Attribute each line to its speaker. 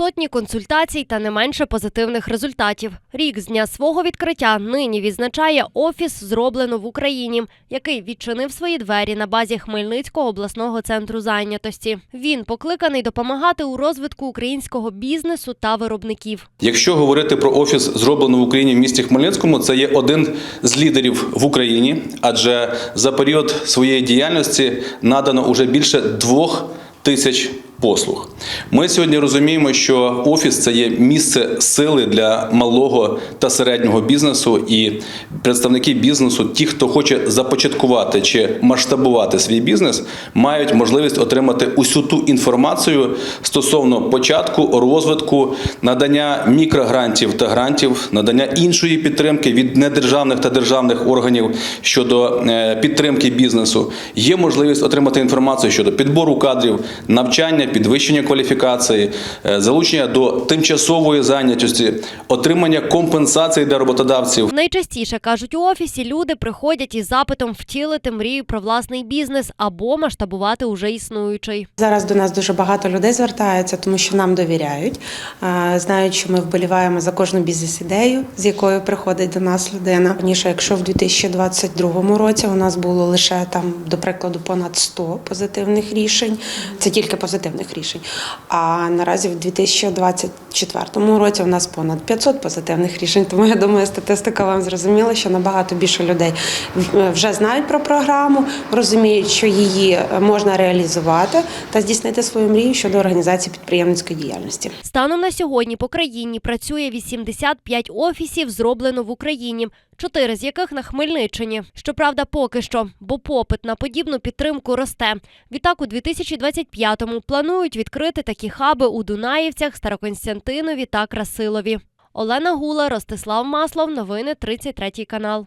Speaker 1: сотні консультацій та не менше позитивних результатів. Рік з дня свого відкриття нині відзначає офіс зроблено в Україні, який відчинив свої двері на базі Хмельницького обласного центру зайнятості. Він покликаний допомагати у розвитку українського бізнесу та виробників.
Speaker 2: Якщо говорити про офіс зроблено в Україні в місті Хмельницькому, це є один з лідерів в Україні, адже за період своєї діяльності надано уже більше двох тисяч послуг. Ми сьогодні розуміємо, що офіс це є місце сили для малого та середнього бізнесу, і представники бізнесу, ті, хто хоче започаткувати чи масштабувати свій бізнес, мають можливість отримати усю ту інформацію стосовно початку, розвитку, надання мікрогрантів та грантів, надання іншої підтримки від недержавних та державних органів щодо е, підтримки бізнесу. Є можливість отримати інформацію щодо підбору кадрів, навчання, підвищення кваліфікації, е, залучення до тимчасової зайнятості, отримання компенсацій для роботодавців.
Speaker 1: Найчастіше кажуть у офісі, люди приходять із запитом втілити мрію про власний бізнес або масштабувати уже існуючий.
Speaker 3: Зараз до нас дуже багато людей звертається, тому що нам довіряють, знають, що ми вболіваємо за кожну бізнес-ідею, з якою приходить до нас людина. Раніше, якщо в 2022 році у нас було лише там, до прикладу, понад 100 позитивних рішень, це тільки позитивних рішень. А наразі в 2024 році у нас понад 500 позитивних рішень. Тому я думаю, статистика вам зрозуміла, що набагато більше людей вже знають про програму, розуміють, що її можна реалізувати та здійснити свою мрію щодо організації підприємницької діяльності.
Speaker 1: Станом на сьогодні по країні працює 85 офісів, зроблено в Україні, чотири з яких на Хмельниччині. Щоправда, поки що, бо попит на подібну підтримку росте. Відтак у 2025-му планують відкрити такі хаби у Дунаївцях, Староконстянтинові та Красилові. Олена Гула, Ростислав Маслов. Новини 33 канал.